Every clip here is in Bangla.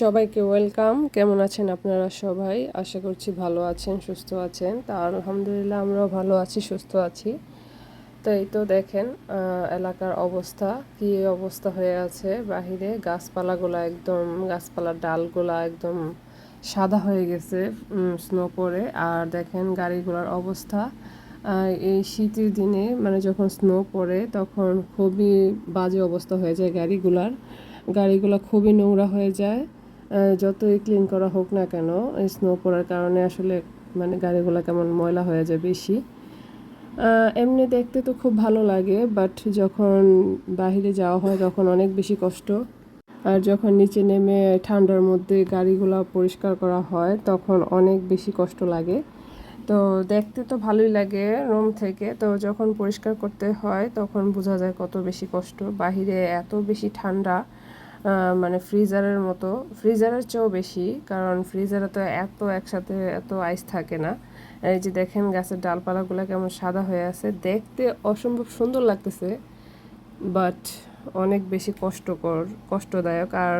সবাইকে ওয়েলকাম। কেমন আছেন আপনারা সবাই? আশা করছি ভালো আছেন, সুস্থ আছেন। তা আলহামদুলিল্লাহ আমরাও ভালো আছি, সুস্থ আছি। তো এই তো দেখেন এলাকার অবস্থা, কি অবস্থা হয়ে আছে বাহিরে। গাছপালাগুলো একদম, গাছপালার ডালগুলা একদম সাদা হয়ে গেছে স্নো পড়ে। আর দেখেন গাড়িগুলোর অবস্থা এই শীতের দিনে মানে যখন স্নো পড়ে তখন খুবই বাজে অবস্থা হয়ে যায় গাড়িগুলার। গাড়িগুলো খুবই নোংরা হয়ে যায়। যতই ক্লিন করা হোক না কেন স্নো পড়ার কারণে আসলে মানে গাড়িগুলো কেমন ময়লা হয়ে যায় বেশি। এমনি দেখতে তো খুব ভালো লাগে বাট যখন বাইরে যাওয়া হয় তখন অনেক বেশি কষ্ট। আর যখন নিচে নেমে ঠান্ডার মধ্যে গাড়িগুলো পরিষ্কার করা হয় তখন অনেক বেশি কষ্ট লাগে। তো দেখতে তো ভালোই লাগে রুম থেকে, তো যখন পরিষ্কার করতে হয় তখন বোঝা যায় কত বেশি কষ্ট। বাহিরে এত বেশি ঠান্ডা মানে ফ্রিজারের মতো। ফ্রিজারের চেয়েও বেশি, কারণ ফ্রিজারে তো এত একসাথে এত আইস থাকে না। এই যে দেখেন গাছের ডালপালাগুলো কেমন সাদা হয়ে আছে। দেখতে অসম্ভব সুন্দর লাগতেছে বাট অনেক বেশি কষ্টকর, কষ্টদায়ক। আর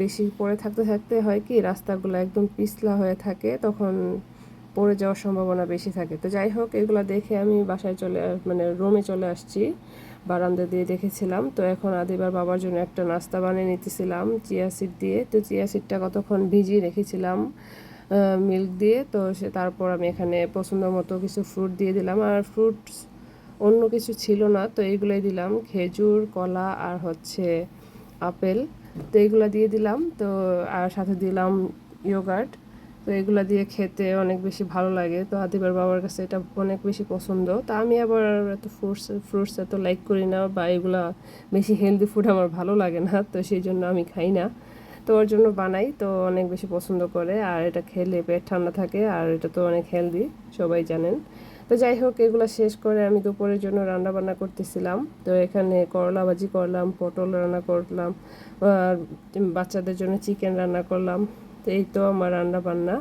বেশি পড়ে থাকতে থাকতে হয় কি, রাস্তাগুলো একদম পিছলা হয়ে থাকে, তখন পড়ে যাওয়ার সম্ভাবনা বেশি থাকে। তো যাই হোক, এগুলো দেখে আমি বাসায় চলে মানে রুমে চলে আসছি। বারান্দা দিয়ে দেখেছিলাম তো এখন আদিবার বাবার জন্য একটা নাস্তা বানিয়ে নিতেছিলাম, চিয়া সিড দিয়ে। তো চিয়া সিডটা কতক্ষণ ভিজিয়ে রেখেছিলাম মিল্ক দিয়ে। তো সে তারপর আমি এখানে পছন্দ মতো কিছু ফ্রুট দিয়ে দিলাম। আর ফ্রুটস অন্য কিছু ছিল না, তো এইগুলোই দিলাম। খেজুর, কলা আর হচ্ছে আপেল। তো এইগুলো দিয়ে দিলাম। তো আর সাথে দিলাম ইয়োগার্ট। তো এগুলো দিয়ে খেতে অনেক বেশি ভালো লাগে। তো আদিবার বাবার কাছে এটা অনেক বেশি পছন্দ। তো আমি আবার এত ফ্রুটস ফ্রুটস এত লাইক করি না বা এগুলা বেশি হেলদি ফুড আমার ভালো লাগে না, তো সেই জন্য আমি খাই না। তো ওর জন্য বানাই, তো অনেক বেশি পছন্দ করে। আর এটা খেলে পেট ঠান্ডা থাকে, আর এটা তো অনেক হেলদি সবাই জানেন। তো যাই হোক, এগুলো শেষ করে আমি দুপুরের জন্য রান্না বান্না করতেছিলাম। তো এখানে করলা ভাজি করলাম, পটল রান্না করলাম, আর বাচ্চাদের জন্য চিকেন রান্না করলাম। তো এই তো আমার রান্না বান্না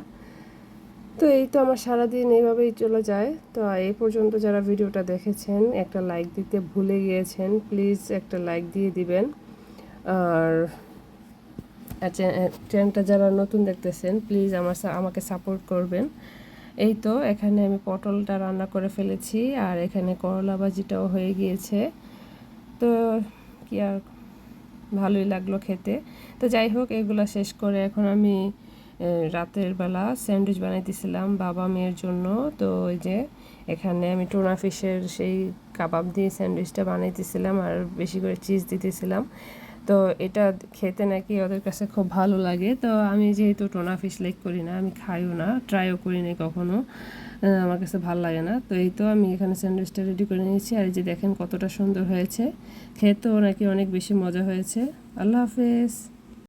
তো এই তো আমার সারাদিন এইভাবেই চলে যায়। তো এই পর্যন্ত যারা ভিডিওটা দেখেছেন, একটা লাইক দিতে ভুলে গিয়েছেন প্লিজ একটা লাইক দিয়ে দিবেন। আর চ্যানেলটা যারা নতুন দেখতেছেন প্লিজ আমার আমাকে সাপোর্ট করবেন। এই তো এখানে আমি পটলটা রান্না করে ফেলেছি, আর এখানে করলা ভাজিটাও হয়ে গিয়েছে। তো কি আর ভালোই লাগল খেতে। তো যাই হোক, এগুলো শেষ করে এখন আমি রাতের বেলা স্যান্ডউইচ বানাইতেছিলাম বাবা মেয়ের জন্য। তো ওই যে এখানে আমি টোনা ফিশের সেই কাবাব দিয়ে স্যান্ডউইচটা বানাইতেছিলাম আর বেশি করে চিজ দিতেছিলাম। তো এটা খেতে নাকি ওদের কাছে খুব ভালো লাগে। তো আমি যেহেতু টোনা ফিশ লাইক করি না, আমি খাইও না ট্রাইও করি না কখনো। আমার কাছে ভালো লাগে না। তো এই তো আমি এখানে স্যান্ডউইচটা রেডি করে নিয়েছি। আর যে দেখেন কতটা সুন্দর হয়েছে। খেতেও নাকি অনেক বেশি মজা হয়েছে। আল্লাহ হাফেজ।